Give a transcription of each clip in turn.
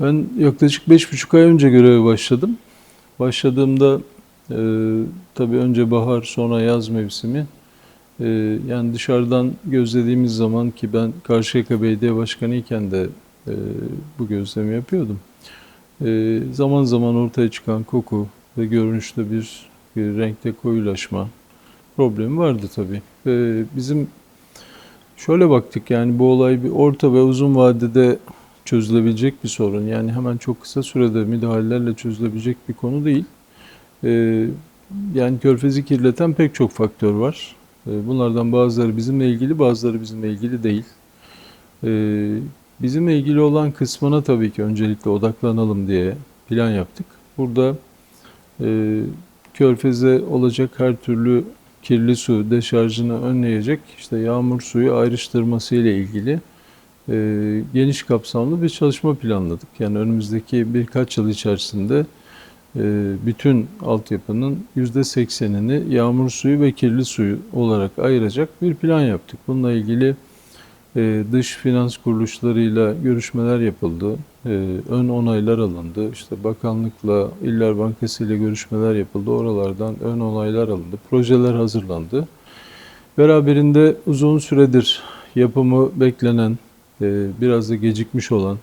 Ben yaklaşık beş buçuk ay önce göreve başladım. Başladığımda e, tabii önce bahar sonra yaz mevsimi. E, yani dışarıdan gözlediğimiz zaman ki ben Karşıyaka Belediye Başkanı iken de e, bu gözlemi yapıyordum. E, zaman zaman ortaya çıkan koku ve görünüşte bir, bir renkte koyulaşma problemi vardı tabii. E, bizim şöyle baktık yani bu olay bir orta ve uzun vadede çözülebilecek bir sorun. Yani hemen çok kısa sürede müdahalelerle çözülebilecek bir konu değil. Ee, yani körfezi kirleten pek çok faktör var. Ee, bunlardan bazıları bizimle ilgili, bazıları bizimle ilgili değil. Ee, bizimle ilgili olan kısmına tabii ki öncelikle odaklanalım diye plan yaptık. Burada e, körfeze olacak her türlü kirli su deşarjını önleyecek işte yağmur suyu ayrıştırması ile ilgili e, geniş kapsamlı bir çalışma planladık. Yani önümüzdeki birkaç yıl içerisinde e, bütün altyapının %80'ini yağmur suyu ve kirli suyu olarak ayıracak bir plan yaptık. Bununla ilgili e, dış finans kuruluşlarıyla görüşmeler yapıldı. E, ön onaylar alındı. İşte bakanlıkla, İller Bankası ile görüşmeler yapıldı. Oralardan ön onaylar alındı. Projeler hazırlandı. Beraberinde uzun süredir yapımı beklenen e, biraz da gecikmiş olan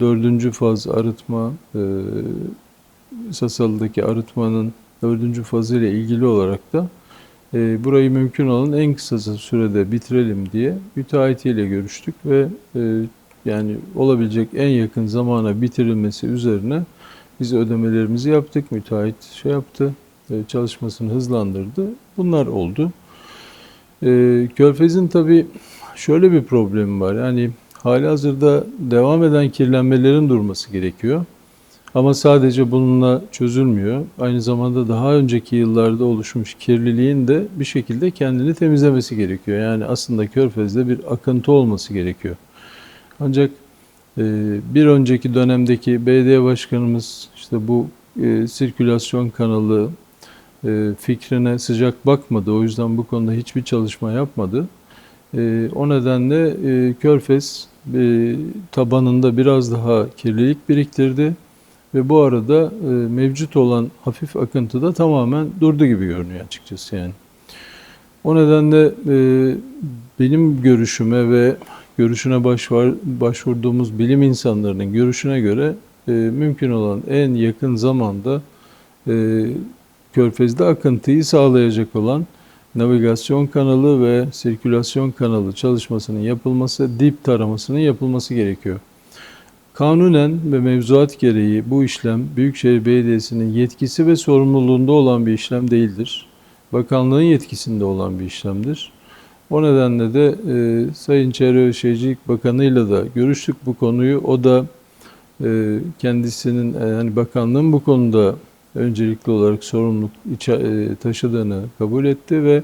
dördüncü faz arıtma e, Sasalı'daki arıtmanın dördüncü fazı ile ilgili olarak da e, burayı mümkün olan en kısa sürede bitirelim diye müteahhitiyle görüştük ve e, yani olabilecek en yakın zamana bitirilmesi üzerine biz ödemelerimizi yaptık. Müteahhit şey yaptı, e, çalışmasını hızlandırdı. Bunlar oldu. E, Körfez'in tabii şöyle bir problemi var. Yani hali hazırda devam eden kirlenmelerin durması gerekiyor. Ama sadece bununla çözülmüyor. Aynı zamanda daha önceki yıllarda oluşmuş kirliliğin de bir şekilde kendini temizlemesi gerekiyor. Yani aslında Körfez'de bir akıntı olması gerekiyor. Ancak e, bir önceki dönemdeki belediye başkanımız işte bu e, sirkülasyon kanalı e, fikrine sıcak bakmadı. O yüzden bu konuda hiçbir çalışma yapmadı. E, o nedenle e, Körfez e, tabanında biraz daha kirlilik biriktirdi ve bu arada e, mevcut olan hafif akıntı da tamamen durdu gibi görünüyor açıkçası yani. O nedenle benim görüşüme ve görüşüne başvur, başvurduğumuz bilim insanlarının görüşüne göre mümkün olan en yakın zamanda Körfez'de akıntıyı sağlayacak olan navigasyon kanalı ve sirkülasyon kanalı çalışmasının yapılması, dip taramasının yapılması gerekiyor. Kanunen ve mevzuat gereği bu işlem Büyükşehir Belediyesi'nin yetkisi ve sorumluluğunda olan bir işlem değildir. Bakanlığın yetkisinde olan bir işlemdir. O nedenle de e, Sayın Çevre ve Şehircilik Bakanı'yla da görüştük bu konuyu. O da e, kendisinin e, yani bakanlığın bu konuda öncelikli olarak sorumluluk e, taşıdığını kabul etti ve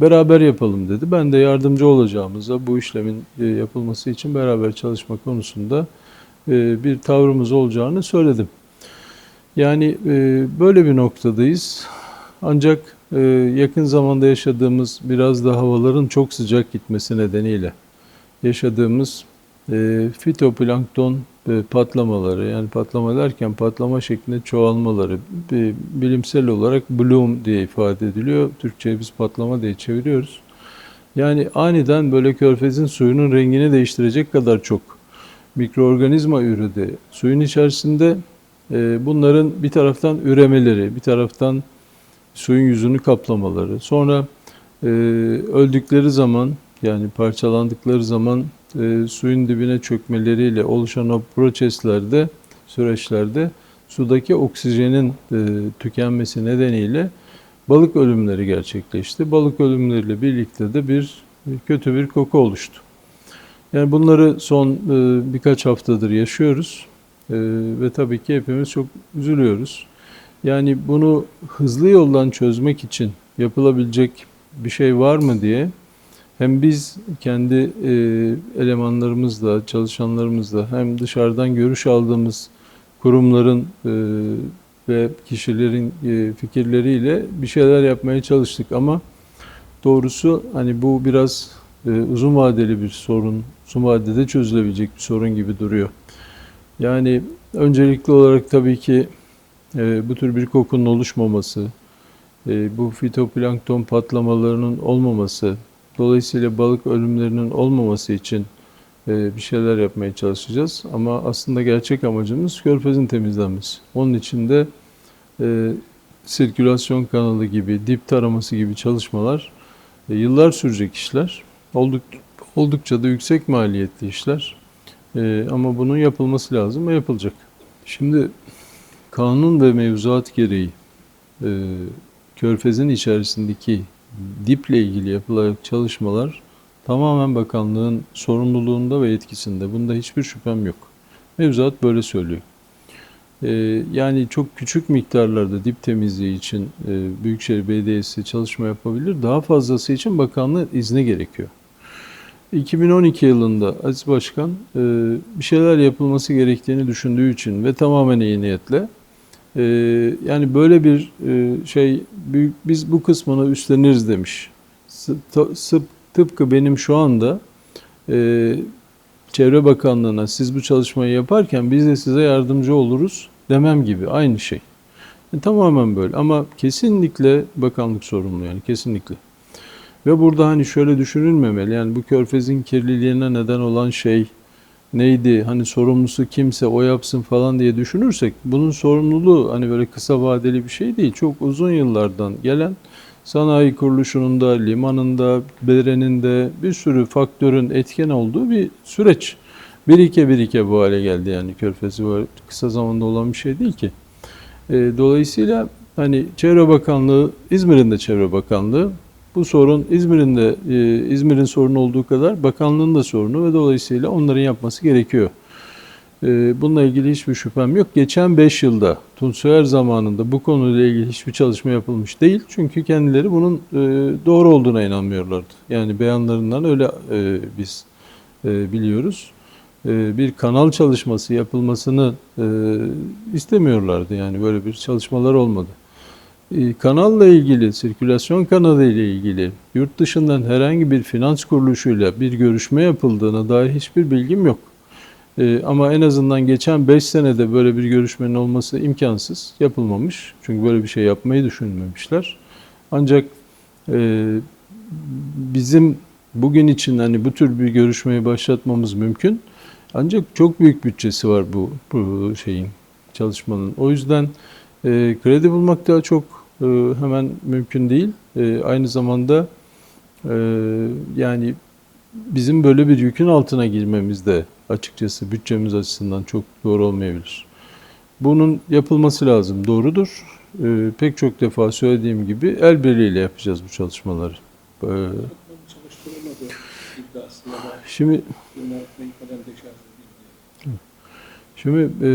beraber yapalım dedi. Ben de yardımcı olacağımıza bu işlemin e, yapılması için beraber çalışma konusunda e, bir tavrımız olacağını söyledim. Yani böyle bir noktadayız. Ancak yakın zamanda yaşadığımız biraz da havaların çok sıcak gitmesi nedeniyle yaşadığımız fitoplankton patlamaları yani patlama derken patlama şeklinde çoğalmaları bilimsel olarak bloom diye ifade ediliyor. Türkçe'ye biz patlama diye çeviriyoruz. Yani aniden böyle körfezin suyunun rengini değiştirecek kadar çok mikroorganizma üredi. Suyun içerisinde e, bunların bir taraftan üremeleri, bir taraftan suyun yüzünü kaplamaları, sonra e, öldükleri zaman yani parçalandıkları zaman e, suyun dibine çökmeleriyle oluşan o proseslerde, süreçlerde sudaki oksijenin e, tükenmesi nedeniyle balık ölümleri gerçekleşti. Balık ölümleriyle birlikte de bir kötü bir koku oluştu. Yani bunları son e, birkaç haftadır yaşıyoruz e, ve tabii ki hepimiz çok üzülüyoruz. Yani bunu hızlı yoldan çözmek için yapılabilecek bir şey var mı diye hem biz kendi e, elemanlarımızla, çalışanlarımızla hem dışarıdan görüş aldığımız kurumların e, ve kişilerin e, fikirleriyle bir şeyler yapmaya çalıştık ama doğrusu hani bu biraz e, uzun vadeli bir sorun, uzun vadede çözülebilecek bir sorun gibi duruyor. Yani öncelikli olarak tabii ki e, bu tür bir kokunun oluşmaması, e, bu fitoplankton patlamalarının olmaması, dolayısıyla balık ölümlerinin olmaması için e, bir şeyler yapmaya çalışacağız. Ama aslında gerçek amacımız körfezin temizlenmesi. Onun için de e, sirkülasyon kanalı gibi, dip taraması gibi çalışmalar e, yıllar sürecek işler. Olduk, oldukça da yüksek maliyetli işler. E, ama bunun yapılması lazım ve yapılacak. Şimdi kanun ve mevzuat gereği e, körfezin içerisindeki diple ilgili yapılacak çalışmalar tamamen bakanlığın sorumluluğunda ve yetkisinde. Bunda hiçbir şüphem yok. Mevzuat böyle söylüyor. Ee, yani çok küçük miktarlarda dip temizliği için e, Büyükşehir Belediyesi çalışma yapabilir. Daha fazlası için bakanlığın izni gerekiyor. 2012 yılında Aziz Başkan e, bir şeyler yapılması gerektiğini düşündüğü için ve tamamen iyi niyetle e, yani böyle bir e, şey büyük, biz bu kısmını üstleniriz demiş. Tıpkı benim şu anda e, Çevre Bakanlığı'na siz bu çalışmayı yaparken biz de size yardımcı oluruz demem gibi aynı şey. E, tamamen böyle ama kesinlikle bakanlık sorumlu yani kesinlikle. Ve burada hani şöyle düşünülmemeli yani bu körfezin kirliliğine neden olan şey neydi hani sorumlusu kimse o yapsın falan diye düşünürsek bunun sorumluluğu hani böyle kısa vadeli bir şey değil. Çok uzun yıllardan gelen sanayi kuruluşunun da, limanında, dereninde bir sürü faktörün etken olduğu bir süreç. Birike birike bu hale geldi yani körfezi böyle kısa zamanda olan bir şey değil ki. E, dolayısıyla hani Çevre Bakanlığı, İzmir'in de Çevre Bakanlığı bu sorun İzmir'in de e, İzmir'in sorunu olduğu kadar bakanlığın da sorunu ve dolayısıyla onların yapması gerekiyor. E, bununla ilgili hiçbir şüphem yok. Geçen 5 yılda Tunçer zamanında bu konuyla ilgili hiçbir çalışma yapılmış değil. Çünkü kendileri bunun e, doğru olduğuna inanmıyorlardı. Yani beyanlarından öyle biz biliyoruz. Bir kanal çalışması yapılmasını istemiyorlardı. Yani böyle bir çalışmalar olmadı. E, Kanalla ilgili, sirkülasyon kanalı ile ilgili yurt dışından herhangi bir finans kuruluşuyla bir görüşme yapıldığına dair hiçbir bilgim yok. E, ama en azından geçen 5 senede böyle bir görüşmenin olması imkansız, yapılmamış. Çünkü böyle bir şey yapmayı düşünmemişler. Ancak e, bizim bugün için hani bu tür bir görüşmeyi başlatmamız mümkün. Ancak çok büyük bütçesi var bu, bu şeyin çalışmanın. O yüzden e, kredi bulmak da çok e, hemen mümkün değil. E, aynı zamanda e, yani bizim böyle bir yükün altına girmemiz de açıkçası bütçemiz açısından çok doğru olmayabilir. Bunun yapılması lazım, doğrudur. E, pek çok defa söylediğim gibi el birliğiyle yapacağız bu çalışmaları. Şimdi. Şimdi e,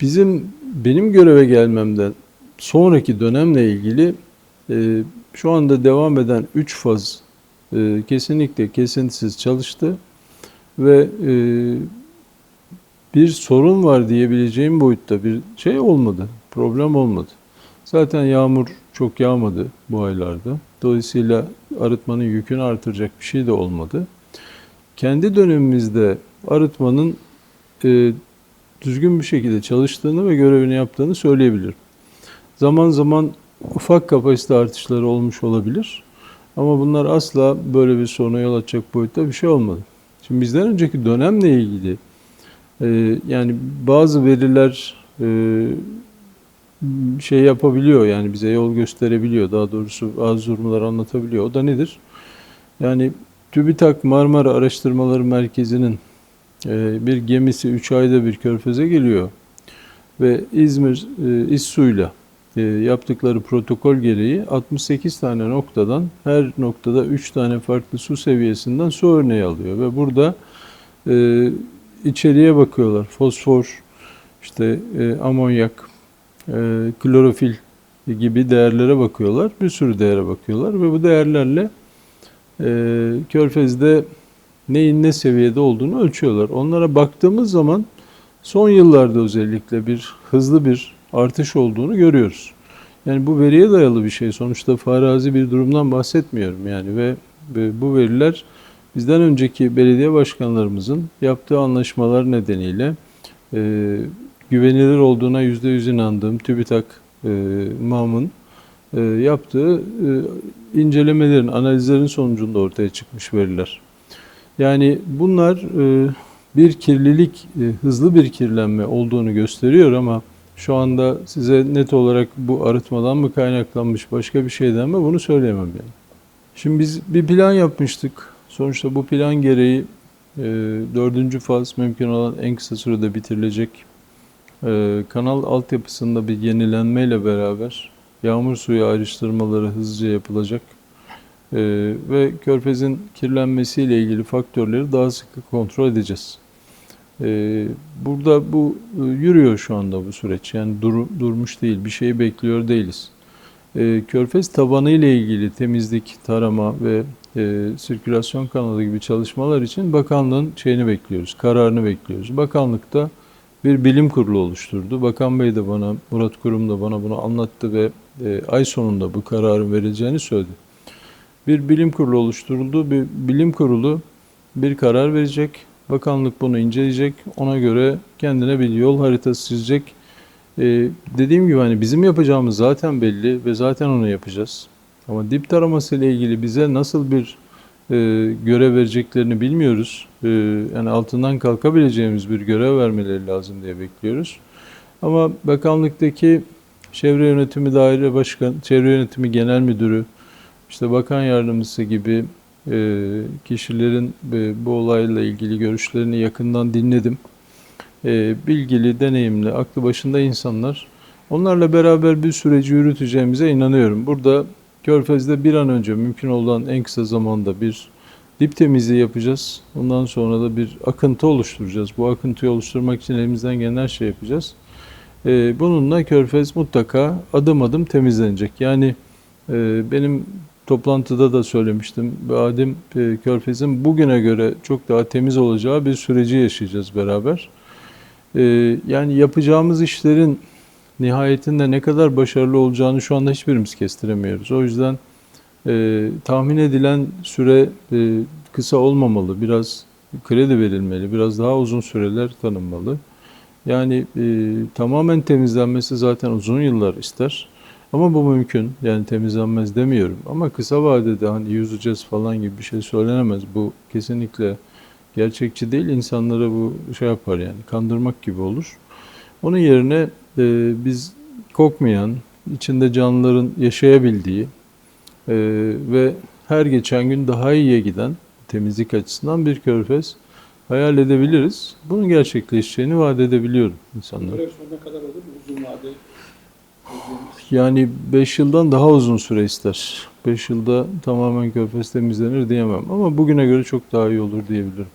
bizim benim göreve gelmemden sonraki dönemle ilgili e, şu anda devam eden 3 faz e, kesinlikle kesintisiz çalıştı ve e, bir sorun var diyebileceğim boyutta bir şey olmadı, problem olmadı. Zaten yağmur çok yağmadı bu aylarda. Dolayısıyla arıtmanın yükünü artıracak bir şey de olmadı. Kendi dönemimizde arıtmanın e, düzgün bir şekilde çalıştığını ve görevini yaptığını söyleyebilirim. Zaman zaman ufak kapasite artışları olmuş olabilir. Ama bunlar asla böyle bir soruna yol açacak boyutta bir şey olmadı. Şimdi bizden önceki dönemle ilgili e, yani bazı veriler e, şey yapabiliyor yani bize yol gösterebiliyor. Daha doğrusu bazı durumları anlatabiliyor. O da nedir? Yani TÜBİTAK Marmara Araştırmaları Merkezi'nin ee, bir gemisi 3 ayda bir körfeze geliyor ve İzmir e, İSSU'yla e, yaptıkları protokol gereği 68 tane noktadan her noktada 3 tane farklı su seviyesinden su örneği alıyor ve burada e, içeriye bakıyorlar. Fosfor, işte e, amonyak, e, klorofil gibi değerlere bakıyorlar. Bir sürü değere bakıyorlar ve bu değerlerle e, körfezde neyin ne seviyede olduğunu ölçüyorlar. Onlara baktığımız zaman son yıllarda özellikle bir hızlı bir artış olduğunu görüyoruz. Yani bu veriye dayalı bir şey. Sonuçta farazi bir durumdan bahsetmiyorum yani ve, bu veriler bizden önceki belediye başkanlarımızın yaptığı anlaşmalar nedeniyle e, güvenilir olduğuna yüzde yüz inandığım TÜBİTAK e, MAM'ın e, yaptığı e, incelemelerin, analizlerin sonucunda ortaya çıkmış veriler. Yani bunlar e, bir kirlilik, e, hızlı bir kirlenme olduğunu gösteriyor ama şu anda size net olarak bu arıtmadan mı kaynaklanmış, başka bir şeyden mi bunu söyleyemem yani. Şimdi biz bir plan yapmıştık. Sonuçta bu plan gereği e, dördüncü faz mümkün olan en kısa sürede bitirilecek. E, kanal altyapısında bir yenilenmeyle beraber yağmur suyu ayrıştırmaları hızlıca yapılacak. E, ve körfezin kirlenmesiyle ilgili faktörleri daha sıkı kontrol edeceğiz. E, burada bu e, yürüyor şu anda bu süreç. Yani dur- durmuş değil, bir şeyi bekliyor değiliz. E, Körfez tabanı ile ilgili temizlik, tarama ve e, sirkülasyon kanalı gibi çalışmalar için bakanlığın şeyini bekliyoruz, kararını bekliyoruz. Bakanlık da bir bilim kurulu oluşturdu. Bakan Bey de bana, Murat Kurum da bana bunu anlattı ve e, ay sonunda bu kararın verileceğini söyledi. Bir bilim kurulu oluşturuldu. Bir bilim kurulu bir karar verecek. Bakanlık bunu inceleyecek. Ona göre kendine bir yol haritası çizecek. Ee, dediğim gibi hani bizim yapacağımız zaten belli ve zaten onu yapacağız. Ama dip taraması ile ilgili bize nasıl bir e, görev vereceklerini bilmiyoruz. E, yani altından kalkabileceğimiz bir görev vermeleri lazım diye bekliyoruz. Ama bakanlıktaki çevre yönetimi daire başkan, çevre yönetimi genel müdürü, işte bakan yardımcısı gibi kişilerin e, bu olayla ilgili görüşlerini yakından dinledim e, bilgili, deneyimli, aklı başında insanlar. Onlarla beraber bir süreci yürüteceğimize inanıyorum. Burada Körfez'de bir an önce mümkün olan en kısa zamanda bir dip temizliği yapacağız. Ondan sonra da bir akıntı oluşturacağız. Bu akıntıyı oluşturmak için elimizden gelen her şey yapacağız. E, bununla Körfez mutlaka adım adım temizlenecek. Yani e, benim toplantıda da söylemiştim. Adem e, Körfez'in bugüne göre çok daha temiz olacağı bir süreci yaşayacağız beraber. Ee, yani yapacağımız işlerin nihayetinde ne kadar başarılı olacağını şu anda hiçbirimiz kestiremiyoruz. O yüzden e, tahmin edilen süre e, kısa olmamalı. Biraz kredi verilmeli. Biraz daha uzun süreler tanınmalı. Yani e, tamamen temizlenmesi zaten uzun yıllar ister. Ama bu mümkün. Yani temizlenmez demiyorum. Ama kısa vadede hani yüzeceğiz falan gibi bir şey söylenemez. Bu kesinlikle gerçekçi değil. İnsanlara bu şey yapar yani kandırmak gibi olur. Onun yerine e, biz kokmayan, içinde canlıların yaşayabildiği e, ve her geçen gün daha iyiye giden temizlik açısından bir körfez hayal edebiliriz. Bunun gerçekleşeceğini vaat edebiliyorum insanlara. Sonuna kadar olur? Uzun vade. Yani 5 yıldan daha uzun süre ister. 5 yılda tamamen körfez temizlenir diyemem ama bugüne göre çok daha iyi olur diyebilirim.